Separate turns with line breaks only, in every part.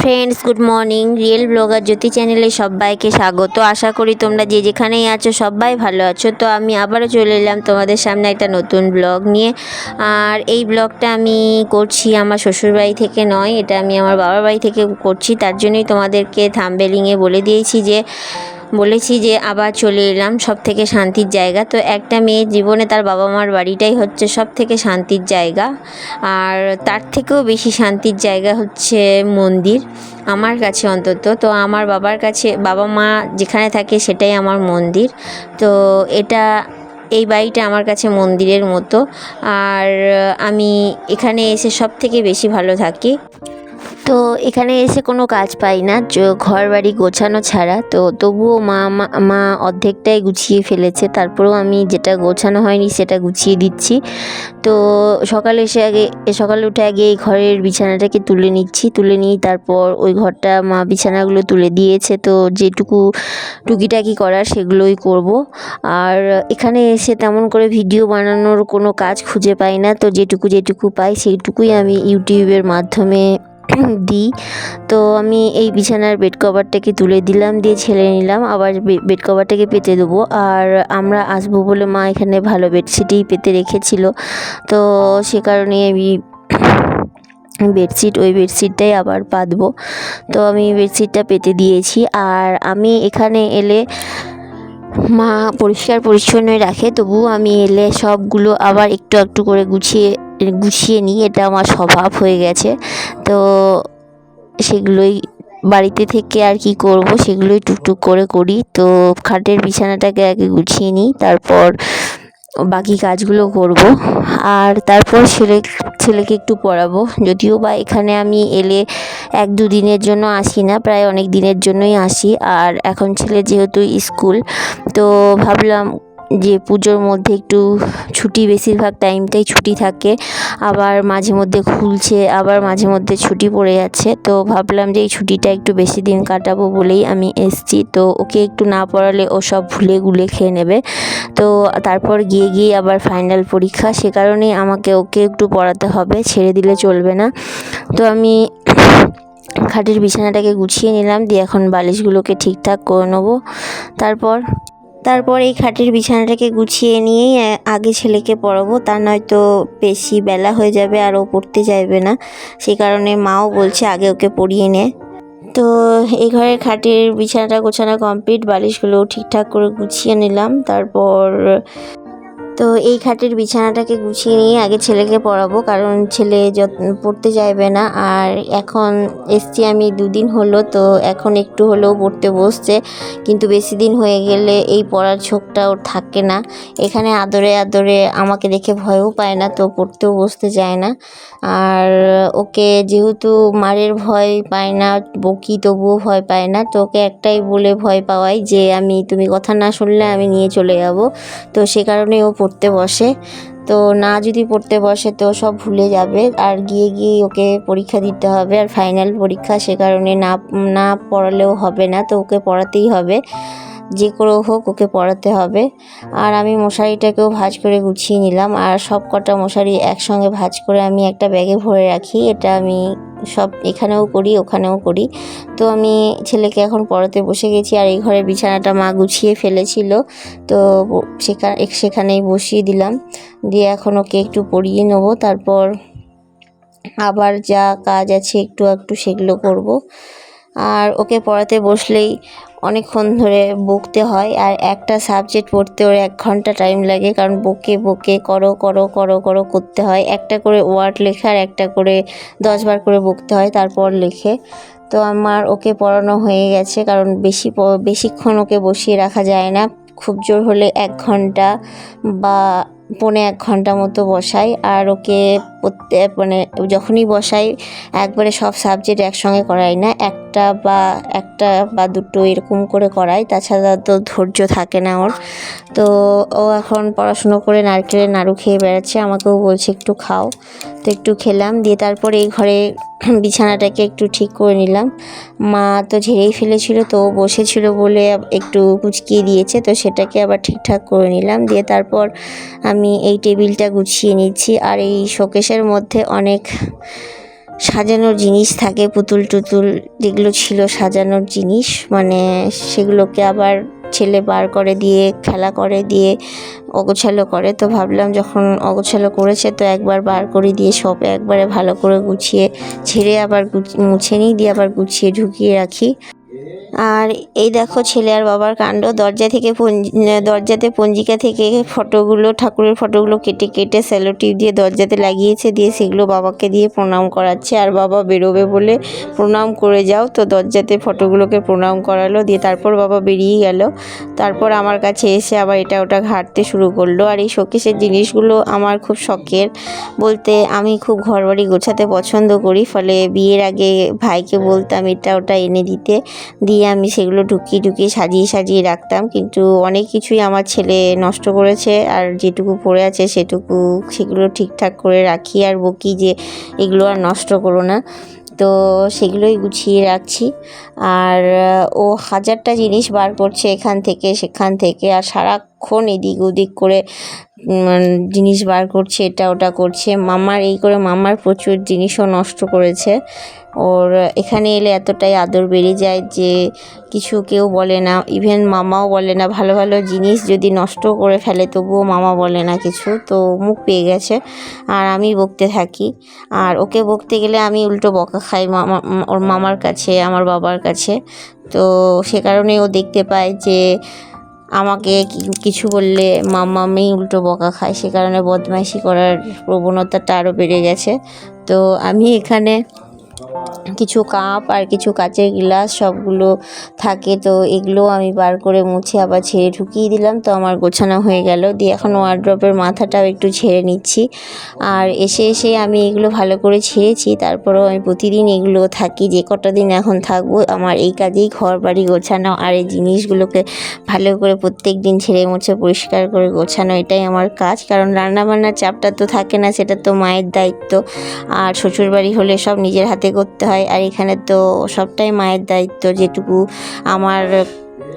Friends good morning real vlogger Jyoti চ্যানেলে সবাইকে স্বাগত। আশা করি তোমরা যে যেখানেই আছো সবাই ভালো আছো। তো আমি আবারও চলে এলাম তোমাদের সামনে একটা নতুন ব্লগ নিয়ে। আর এই ব্লগটা আমি করছি আমার শ্বশুরবাড়ি থেকে নয়, এটা আমি আমার বাবার বাড়ি থেকে করছি। তার জন্যই তোমাদেরকে থাম্বেলিংয়ে বলে দিয়েছি যে বলেছি যে আবার চলে এলাম সব থেকে শান্তির জায়গা। তো একটা মেয়ে জীবনে তার বাবা মার বাড়িটাই হচ্ছে সব থেকে শান্তির জায়গা। আর তার থেকেও বেশি শান্তির জায়গা হচ্ছে মন্দির, আমার কাছে অন্তত। তো আমার বাবার কাছে বাবা মা যেখানে থাকে সেটাই আমার মন্দির। তো এটা, এই বাড়িটা আমার কাছে মন্দিরের মতো। আর আমি এখানে এসে সব থেকে বেশি ভালো থাকি। তো এখানে এসে কোনো কাজ পাই না। ঘর বাড়ি গোছানো ছাড়া। তো তবুও মা, মা- অর্ধেকটাই গুছিয়ে ফেলেছে। তারপরেও আমি যেটা গোছানো হয়নি সেটা গুছিয়ে দিচ্ছি। তো সকালে এসে আগে, সকালে উঠে আগে এই ঘরের বিছানাটাকে তুলে নিচ্ছি। তুলে নিই তারপর ওই ঘরটা মা বিছানাগুলো তুলে দিয়েছে। তো যেটুকু, টুকিটাকি করার সেগুলোই করব। আর এখানে এসে তেমন করে ভিডিও বানানোর কোনো কাজ খুঁজে পাই না। তো যেটুকু যেটুকু পাই সেইটুকুই আমি ইউটিউবের মাধ্যমে দিই তো আমি এই বিছানার বেড কভারটাকে তুলে দিলাম, দিয়ে ছেড়ে নিলাম, আবার বেড কভারটাকে পেতে দেবো। আর আমরা আসব বলে মা এখানে ভালো বেডশিটই পেতে রেখেছিল। তো সে কারণে আমি বেডশিট ওই বেডশিটটাই আবার পাতবো তো আমি বেডশিটটা পেতে দিয়েছি। আর আমি এখানে এলে মা পরিষ্কার পরিচ্ছন্নই রাখে তবু আমি এলে সবগুলো আবার একটু একটু করে গুছিয়ে গুছিয়ে নিই। এটা আমার স্বভাব হয়ে গেছে। তো সেগুলোই বাড়িতে থেকে আর কি করব, সেগুলোই টুকটুক করে করি। তো খাটের বিছানাটাকে আগে গুছিয়ে নিই, তারপর বাকি কাজগুলো করব। আর তারপর ছেলে, ছেলেকে একটু পড়াবো। যদিও বা এখানে আমি এলে এক দু দিনের জন্য আসি না, প্রায় অনেক দিনের জন্যই আসি। আর এখন ছেলে যেহেতু স্কুল, তো ভাবলাম যে পুজোর মধ্যে একটু ছুটি বেশিরভাগ টাইমটাই ছুটি থাকে, আবার মাঝে মধ্যে খুলছে, আবার মাঝে মধ্যে ছুটি পড়ে যাচ্ছে। তো ভাবলাম যে এই ছুটিটা একটু বেশি দিন কাটাবো বলেই আমি এসছি। তো ওকে একটু না পড়ালে ও সব ভুলে গুলে খেয়ে নেবে। তো তারপর গিয়ে গিয়ে আবার ফাইনাল পরীক্ষা। সে কারণেই আমাকে ওকে একটু পড়াতে হবে, ছেড়ে দিলে চলবে না। তো আমি খাটের বিছানাটাকে গুছিয়ে নিলাম, দিয়ে এখন বালিশগুলোকে ঠিকঠাক করে নেব। তারপর তারপর এই খাটের বিছানাটাকে গুছিয়ে নিয়েই আগে ছেলেকে পড়াবো। তা নয়তো বেশি বেলা হয়ে যাবে, আর ও পড়তে চাইবে না। সেই কারণে মাও বলছে, আগে ওকে পড়িয়ে নে। তো এই ঘরের খাটের বিছানাটা গোছানো কমপ্লিট, বালিশগুলো ঠিকঠাক করে গুছিয়ে নিলাম। তারপর তো এই খাটের বিছানাটাকে গুছিয়ে নিয়ে আগে ছেলেকে পড়াবো, কারণ ছেলে যত, পড়তে চাইবে না। আর এখন এসছি আমি দুদিন হলো, তো এখন একটু হলেও পড়তে বসছে। কিন্তু বেশি দিন হয়ে গেলে এই পড়ার ঝোঁকটা ওর থাকে না। এখানে আদরে আদরে আমাকে দেখে ভয়ও পায় না, তো পড়তেও বসতে চায় না। আর ওকে যেহেতু মারের ভয় পায় না, বকি তবুও ভয় পায় না, তো ওকে একটাই বলে ভয় পাওয়াই যে, আমি, তুমি কথা না শুনলে আমি নিয়ে চলে যাব। তো সে কারণে ও পড়তে বসে। তো না যদি পড়তে বসে তো সব ভুলে যাবে। আর গিয়ে গিয়ে ওকে পরীক্ষা দিতে হবে। আর ফাইনাল পরীক্ষা সে কারণে না না পড়ালেও হবে না। তো ওকে পড়াতেই হবে। যে করে হোক ওকে পড়াতে হবে। আর আমি মশারিটাকেও ভাঁজ করে গুছিয়ে নিলাম। আর সব কটা মশারি একসঙ্গে ভাঁজ করে আমি একটা ব্যাগে ভরে রাখি। এটা আমি সব এখানেও করি, ওখানেও করি। তো আমি ছেলেকে এখন পড়াতে বসে গেছি আর এই ঘরে বিছানাটা মা গুছিয়ে ফেলেছিল। তো সেখানে সেখানেই বসিয়ে দিলাম। দিয়ে এখন ওকে একটু পড়িয়ে নেব। তারপর আবার যা কাজ আছে একটু একটু সেগুলো করব। আর ওকে পড়াতে বসলেই অনেকক্ষণ ধরে বকতে হয় আর একটা সাবজেক্ট পড়তে ওর এক ঘণ্টা টাইম লাগে কারণ বকে বকে করো করো করো করো করতে হয়। একটা করে ওয়ার্ড লেখা আর একটা করে দশবার করে বকতে হয় তারপর লেখে। তো আমার ওকে পড়ানো হয়ে গেছে কারণ বেশি বেশিক্ষণ ওকে বসিয়ে রাখা যায় না। খুব জোর হলে এক ঘণ্টা বা পৌনে এক ঘণ্টা মতো বসাই আর ওকে প্রত্যেক মানে যখনই বসাই, একবারে সব সাবজেক্ট একসঙ্গে করাই না, একটা বা একটা বা দুটো এরকম করে করাই, তাছাড়া তো ধৈর্য থাকে না ওর। তো ও এখন পড়াশুনো করে নারকেলের নাড়ু খেয়ে বেড়াচ্ছে, আমাকেও বলছে একটু খাও। তো একটু খেলাম, দিয়ে তারপর এই ঘরে বিছানাটাকে একটু ঠিক করে নিলাম। মা তো ঝেড়েই ফেলেছিল, তো বসেছিল বলে একটু কুচকিয়ে দিয়েছে, তো সেটাকে আবার ঠিকঠাক করে নিলাম। দিয়ে তারপর আমি এই টেবিলটা গুছিয়ে নিচ্ছি, আর এই শোকেশের মধ্যে অনেক সাজানোর জিনিস থাকে, পুতুল টুতুল, যেগুলো ছিল সাজানোর জিনিস। মানে সেগুলোকে আবার ছেলে বার করে দিয়ে, খেলা করে দিয়ে, অগোছালো করে। তো ভাবলাম যখন অগোছালো করেছে তো একবার বার করে দিয়ে সব একবারে ভালো করে গুছিয়ে, ছেড়ে আবার মুছে নিই, দিয়ে আবার গুছিয়ে ঢুকিয়ে রাখি। আর এই দেখো ছেলে আর বাবার কাণ্ড। দরজা থেকে দরজাতে পঞ্জিকা থেকে ফটোগুলো, ঠাকুরের ফটোগুলো কেটে কেটে স্যালোটিপ দিয়ে দরজাতে লাগিয়েছে, দিয়ে সেগুলো বাবাকে দিয়ে প্রণাম করাচ্ছে। আর বাবা বেরোবে বলে প্রণাম করে যাও। তো দরজাতে ফটোগুলোকে প্রণাম করালো, দিয়ে তারপর বাবা বেরিয়ে গেল। তারপর আমার কাছে এসে আবার এটা ওটা ঘাঁটতে শুরু করল। আর এই শোকেসের জিনিসগুলো আমার খুব শখের। বলতে আমি খুব ঘরবাড়ি গোছাতে পছন্দ করি। ফলে বিয়ের আগে ভাইকে বলতাম, এটা ওটা এনে দিতে। দিয়ে আমি সেগুলো ঢুকিয়ে ঢুকিয়ে সাজিয়ে সাজিয়ে রাখতাম। কিন্তু অনেক কিছুই আমার ছেলে নষ্ট করেছে। আর যেটুকু পড়ে আছে সেটুকু সেগুলো ঠিকঠাক করে রাখি। আর বকি যে এগুলো আর নষ্ট করো না। তো সেগুলোই গুছিয়ে রাখছি। আর, ও হাজারটা জিনিস বার করছে এখান থেকে, সেখান থেকে। আর সারাক্ষণ এদিক ওদিক করে জিনিস বার করছে, এটা ওটা করছে। মামার এই করে মামার প্রচুর জিনিসও নষ্ট করেছে। ওর এখানে এলে এতটাই আদর বেড়ে যায় যে কিছু কেউ বলে না। ইভেন মামাও বলে না। ভালো ভালো জিনিস যদি নষ্ট করে ফেলে, তবুও মামা বলে না কিছু। তো মুখ পেয়ে গেছে। আর আমি বকতে থাকি। আর ওকে বকতে গেলে আমি উল্টো বকা খাই মামা, ওর মামার কাছে, আমার বাবার কাছে। তো সে কারণে ও দেখতে পায় যে আমাকে কিছু বললে মামামি উল্টো বকা খায়, সে কারণে বদমাইশি করার প্রবণতাটা আরও বেড়ে গেছে। তো আমি এখানে কিছু কাপ আর কিছু কাচের গ্লাস সবগুলো থাকে, তো এগুলো আমি বার করে মুছে আবার ছেড়ে ঢুকিয়ে দিলাম। তো আমার গোছানো হয়ে গেল। দিয়ে এখন ওয়ার্ড্রপের মাথাটাও একটু ছেড়ে নিচ্ছি। আর এসে এসে আমি এগুলো ভালো করে ছেড়েছি। তারপরেও আমি প্রতিদিন এগুলো থাকি। যে কটা দিন এখন থাকব, আমার এই কাজেই ঘর বাড়ি গোছানো আর এই জিনিসগুলোকে ভালো করে প্রত্যেক দিন ছেড়ে মুছে পরিষ্কার করে গোছানো, এটাই আমার কাজ। কারণ রান্নাবান্নার চাপটা তো থাকে না, সেটা তো মায়ের দায়িত্ব। আর শ্বশুরবাড়ি হলে সব নিজের হাতে করতে হয়। আর এখানে তো সবটাই মায়ের দায়িত্ব, যেটুকু আমার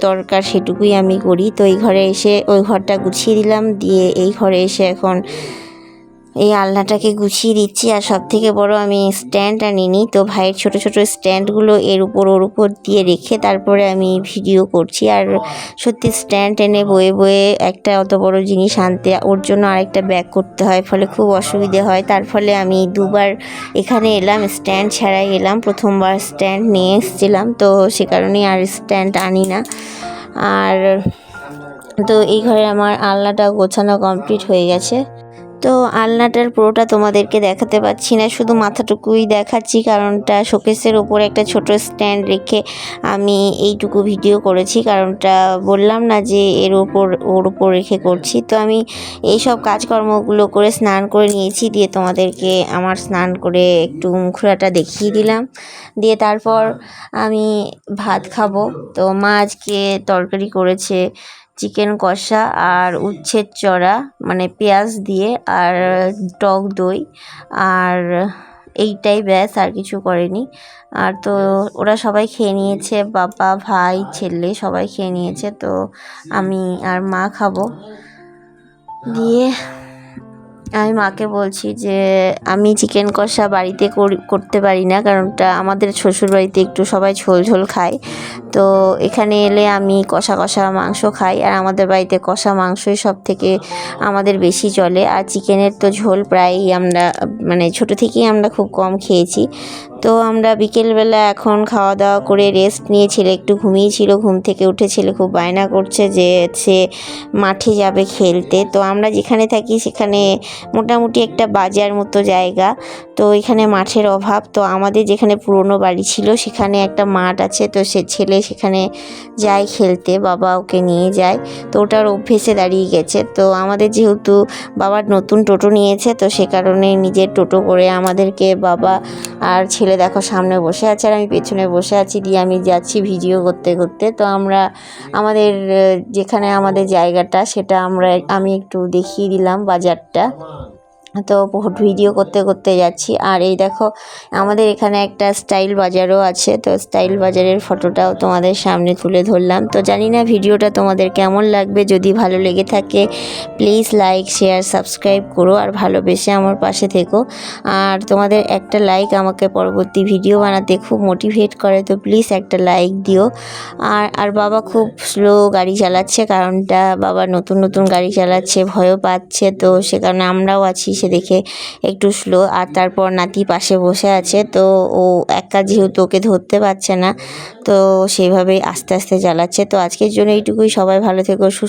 দরকার সেটুকুই আমি করি। তো এই ঘরে এসে ওই ঘরটা গুছিয়ে দিলাম। দিয়ে এই ঘরে এসে এখন এই আলনাটাকে গুছিয়ে দিচ্ছি আর সব থেকে বড় আমি স্ট্যান্ড আনিনি তো ভাইয়ের ছোট ছোট স্ট্যান্ডগুলো এর উপর ওর উপর দিয়ে রেখে তারপরে আমি ভিডিও করছি। আর সত্যি স্ট্যান্ড এনে বয়ে বয়ে একটা অত বড় জিনিস আনতে ওর জন্য আরেকটা ব্যাগ করতে হয়, ফলে খুব অসুবিধে হয়। তার ফলে আমি দুবার এখানে এলাম স্ট্যান্ড ছাড়াই এলাম, প্রথমবার স্ট্যান্ড নিয়ে এসেছিলাম। তো সে কারণেই আর স্ট্যান্ড আনি না। আর তো এই ঘরে আমার আলনাটা গোছানো কমপ্লিট হয়ে গেছে। তো আলনাটার পুরোটা তোমাদেরকে দেখাতে পাচ্ছি না, শুধু মাথাটুকুই দেখাচ্ছি, কারণটা শোকেসের ওপর একটা ছোট স্ট্যান্ড রেখে আমি এইটুকু ভিডিও করেছি, কারণটা বললাম না যে এর ওপর, ওর ওপর রেখে করছি। তো আমি এই সব কাজকর্মগুলো করে স্নান করে নিয়েছি, দিয়ে তোমাদেরকে আমার স্নান করে একটু মুখড়াটা দেখিয়ে দিলাম। দিয়ে তারপর আমি ভাত খাব। তো মা আজকে তরকারি করেছে চিকেন কষা আর উচ্ছের চড়া মানে পেঁয়াজ দিয়ে আর টক দই। আর এইটাই ব্যাস, আর কিছু করেনি। আর তো ওরা সবাই খেয়ে নিয়েছে, বাবা, ভাই, ছেলে সবাই খেয়ে নিয়েছে। তো আমি আর মা খাব। দিয়ে আমি মাকে বলছি যে, আমি চিকেন কষা বাড়িতে করতে পারি না, কারণটা আমাদের শ্বশুর বাড়িতে একটু সবাই ঝোল ঝোল খায়। তো এখানে এলে আমি কষা কষা মাংস খাই, আর আমাদের বাড়িতে কষা মাংসই সব থেকে আমাদের বেশি চলে। আর চিকেনের তো ঝোল প্রায়ই আমরা মানে ছোটো থেকেই আমরা খুব কম খেয়েছি। তো আমরা বিকেলবেলা এখন খাওয়া দাওয়া করে রেস্ট নিয়ে ছেলে একটু ঘুমিয়েছিল ঘুম থেকে উঠে ছেলে খুব বায়না করছে যে, সে মাঠে যাবে খেলতে। তো আমরা যেখানে থাকি সেখানে মোটামুটি একটা বাজার মতো জায়গা। তো এখানে মাঠের অভাব। তো আমাদের যেখানে পুরনো বাড়ি ছিল, সেখানে একটা মাঠ আছে। তো সে ছেলে সেখানে যায় খেলতে, বাবা ওকে নিয়ে যায়। তো ওটার অভ্যেসে দাঁড়িয়ে গেছে। তো আমাদের যেহেতু বাবার নতুন টোটো নিয়েছে, তো সে কারণে নিজের টোটো করে আমাদেরকে বাবা আর ছেলে দেখো সামনে বসে আছে আর আমি পেছনে বসে আছি দিয়ে আমি যাচ্ছি ভিডিও করতে করতে। তো আমরা আমাদের, যেখানে আমাদের জায়গাটা, সেটা আমরা, আমি একটু দেখিয়ে দিলাম বাজারটা। তো ভিডিও করতে করতে যাচ্ছি। আর এই দেখো, আমাদের এখানে একটা স্টাইল বাজারও আছে। তো স্টাইল বাজারের ফটোটাও তোমাদের সামনে তুলে ধরলাম। তো জানি না ভিডিওটা তোমাদের কেমন লাগবে। যদি ভালো লেগে থাকে প্লিজ লাইক শেয়ার সাবস্ক্রাইব করো আর ভালোবেসে আমার পাশে থেকো। আর তোমাদের একটা লাইক আমাকে পরবর্তী ভিডিও বানাতে খুব মোটিভেট করে, তো প্লিজ একটা লাইক দিও। আর আর বাবা খুব স্লো গাড়ি চালাচ্ছে, কারণটা বাবা নতুন নতুন গাড়ি চালাচ্ছে, ভয়ও পাচ্ছে। তো সে কারণে আমরাও আছি, সে দেখে একটু স্লো আর তারপর নাতি পাশে বসে আছে, তো ও একা যেহেতু ওকে ধরতে পারছে না, তো সেইভাবেই আস্তে আস্তে জ্বালাচ্ছে, তো আজকের জন্য এইটুকুই, সবাই ভালো থেকো, সুস্থ